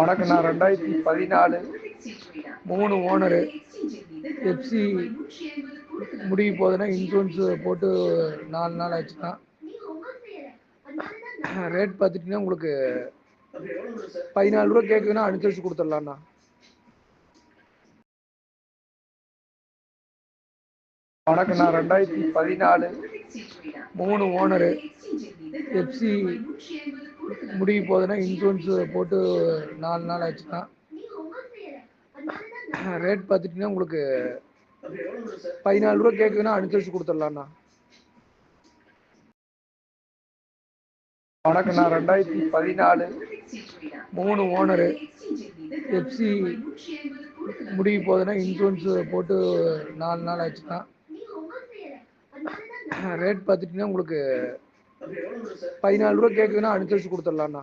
வணக்கம். நான் ரெண்டாயிரத்தி பதினாலு மூணு ஓனரு. எஃப்சி முடிய போகுதுன்னா இன்சூரன்ஸ் போட்டு நாலு நாள் ஆச்சுன்னா ரேட் பார்த்துட்டிங்கன்னா உங்களுக்கு பதினாலு ரூபா கேட்குதுன்னா அனுசரிச்சு கொடுத்துடலாண்ணா வணக்கம். நான் ரெண்டாயிரத்தி பதினாலு மூணு ஓனரு. எஃப்சி முடிய போகுதுன்னா இன்சூரன்ஸ் போட்டு நாலு நாள் ஆச்சுன்னா ரேட் பார்த்துட்டிங்கன்னா உங்களுக்கு பதினாலு ரூபா கேட்குதுன்னா அனுசரிச்சு கொடுத்துடலாண்ணா. வணக்கம் நான் ரெண்டாயிரத்தி பதினாலு மூணு ஓனரு எஃப்சி முடிய போகுதுன்னா இன்சூரன்ஸ் போட்டு நாலு நாள் ஆச்சுன்னா ரேட் பார்த்துட்டிங்கன்னா உங்களுக்கு பதினாலு ரூபா கேட்குதுன்னா அனுசரிச்சு கொடுத்துடலாம்ண்ணா.